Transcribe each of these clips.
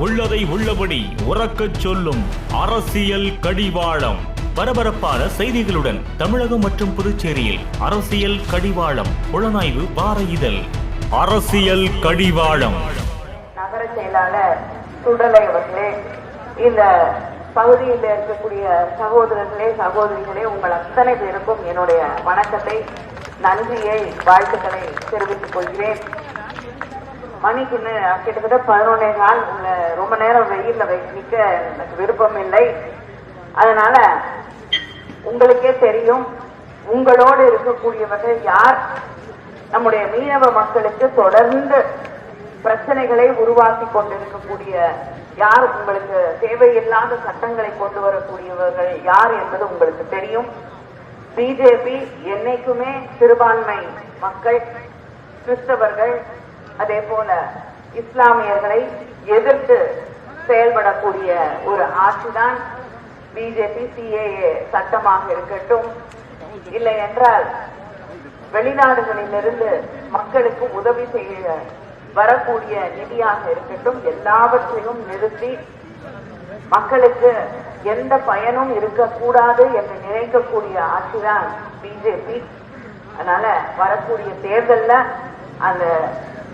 உள்ளதை உள்ளபடி உறக்கச் சொல்லும் அரசியல் கடிவாளம். பரபரப்பான செய்திகளுடன் தமிழகம் மற்றும் புதுச்சேரியில் அரசியல் கடிவாளம். புலனாய்வு வார இதழ். அரசியல் கடிவாளம். நகர செயலாளர் சுடலை அவர்களே இந்த பகுதியில் இருக்கக்கூடிய சகோதரர்களே சகோதரிகளே உங்கள் அத்தனை பேருக்கும் என்னுடைய வணக்கத்தை நன்றியை வாழ்த்துக்களை தெரிவித்துக் கொள்கிறேன். மணிக்கு கிட்டத்தட்ட பதினொன்னே கால் உங்களை ரொம்ப நேரம் வெயில்ல வை- நிக்க எனக்கு விருப்பம் இல்லை. அதனால உங்களுக்கே தெரியும் உங்களோடு இருக்கக்கூடியவர்கள் யார்? நம்முடைய மீனவ மக்களுக்கு தொடர்ந்து பிரச்சனைகளை உருவாக்கி கொண்டிருக்கக்கூடிய யார்? உங்களுக்கு தேவையில்லாத சட்டங்களை கொண்டு வரக்கூடியவர்கள் யார் என்பது உங்களுக்கு தெரியும். பிஜேபி என்னைக்குமே சிறுபான்மை மக்கள் கிறிஸ்தவர்கள் அதே போல இஸ்லாமியர்களை எதிர்த்து செயல்படக்கூடிய ஒரு ஆட்சிதான் பிஜேபி சிஏஏ சட்டமாக இருக்கட்டும். இல்லை என்றால் வெளிநாடுகளிலிருந்து மக்களுக்கு உதவி செய்ய வரக்கூடிய நிதியாக இருக்கட்டும் எல்லாவற்றையும் நிறுத்தி மக்களுக்கு எந்த பயனும் இருக்கக்கூடாது என்று நினைக்கக்கூடிய ஆட்சிதான் பிஜேபி அதனால வரக்கூடிய தேர்தல்ல அந்த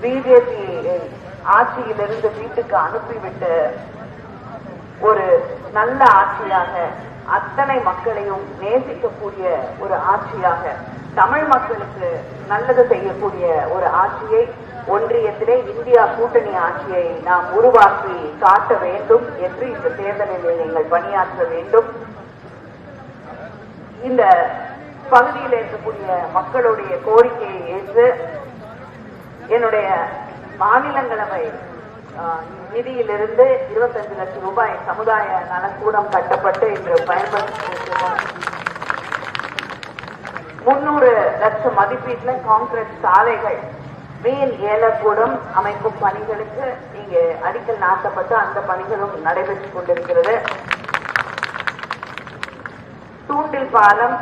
பிஜேபி ஆட்சியிலிருந்து வீட்டுக்கு அனுப்பிவிட்டு ஒரு நல்ல ஆட்சியாக அத்தனை மக்களையும் நேசிக்கக்கூடிய ஒரு ஆட்சியாக தமிழ் மக்களுக்கு நல்லது செய்யக்கூடிய ஒரு ஆட்சியை ஒன்றியத்திலே இந்தியா கூட்டணி ஆட்சியை நாம் உருவாக்கி காட்ட வேண்டும் என்று இந்த தேர்தலில் நீங்கள் பணியாற்ற வேண்டும். இந்த பகுதியில் இருக்கக்கூடிய மக்களுடைய கோரிக்கையை ஏற்று என்னுடைய மாநிலங்களவை நிதியிலிருந்து இருபத்தஞ்சு லட்சம் ரூபாய் சமுதாய நலக்கூடம் கட்டப்பட்டு இன்று பயன்படுத்தி முன்னூறு லட்சம் மதிப்பீட்டில் கான்கிரீட் சாலைகள் மீன் ஏலக்கூடம் அமைக்கும் பணிகளுக்கு இங்கே அடிக்கல் நாட்டப்பட்டு அந்த பணிகளும் நடைபெற்றுக் கொண்டிருக்கிறது. தூண்டில் பாலம்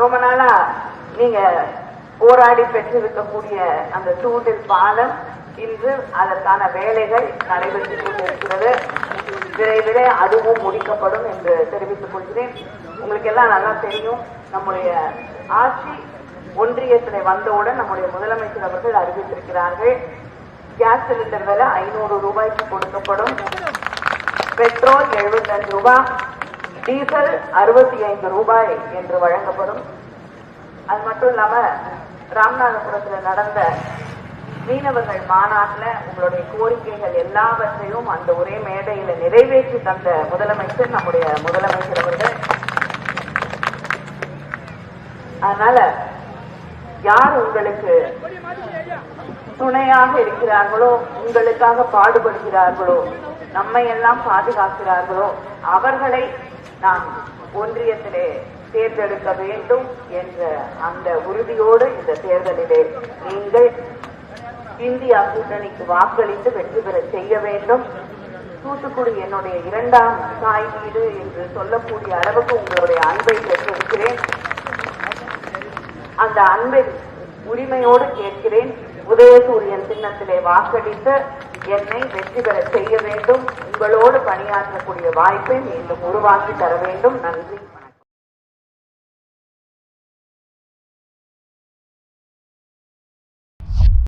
ரொம்ப நாளா நீங்க போராடி பெற்றிருக்கக்கூடிய அந்த தூண்டில் பாலம் இன்று அதற்கான வேலைகள் நடைபெற்றுக் கொண்டிருக்கிறது. விரைவிலே அதுவும் முடிக்கப்படும் என்று தெரிவித்துக் கொள்கிறேன். உங்களுக்கு எல்லாம் நல்லா தெரியும். நம்முடைய ஆட்சி ஒன்றியத்தில் வந்தவுடன் நம்முடைய முதலமைச்சர் அவர்கள் அறிவித்திருக்கிறார்கள் கேஸ் சிலிண்டர் விலை ஐநூறு ரூபாய்க்கு கொடுக்கப்படும். பெட்ரோல் 75 ரூபாய் டீசல் அறுபத்தி ஐந்து ரூபாய் என்று வழங்கப்படும். அது மட்டும் இல்லாம ராமநாதபுரத்துல நடந்த மீனவர்கள் மாநாட்டில் உங்களுடைய கோரிக்கைகள் எல்லாவற்றையும் அந்த ஒரே மேடையில நிறைவேற்றி தந்த முதலமைச்சர் நம்முடைய முதலமைச்சர் அவர்கள். அதனால யார் உங்களுக்கு துணையாக இருக்கிறார்களோ உங்களுக்காக பாடுபடுகிறார்களோ நம்மை எல்லாம் பாதுகாக்கிறார்களோ அவர்களை நாம் ஒன்றியத்திலே தேர்ந்தெடுக்க வேண்டும் என்ற அந்த உறுதியோடு இந்த தேர்தலிலே நீங்கள் இந்தியா கூட்டணிக்கு வாக்களித்து வெற்றி பெற செய்ய வேண்டும். தூத்துக்குடி என்னுடைய இரண்டாம் தாய் வீடு என்று சொல்லக்கூடிய அளவுக்கு உங்களுடைய அன்பை பெற்றிருக்கிறேன். அந்த அன்பின் உரிமையோடு கேட்கிறேன். உதயசூரியன் சின்னத்திலே வாக்களித்து என்னை வெற்றி பெற செய்ய வேண்டும். உங்களோடு பணியாற்றக்கூடிய வாய்ப்பை மீண்டும் உருவாக்கி தர வேண்டும். நன்றி.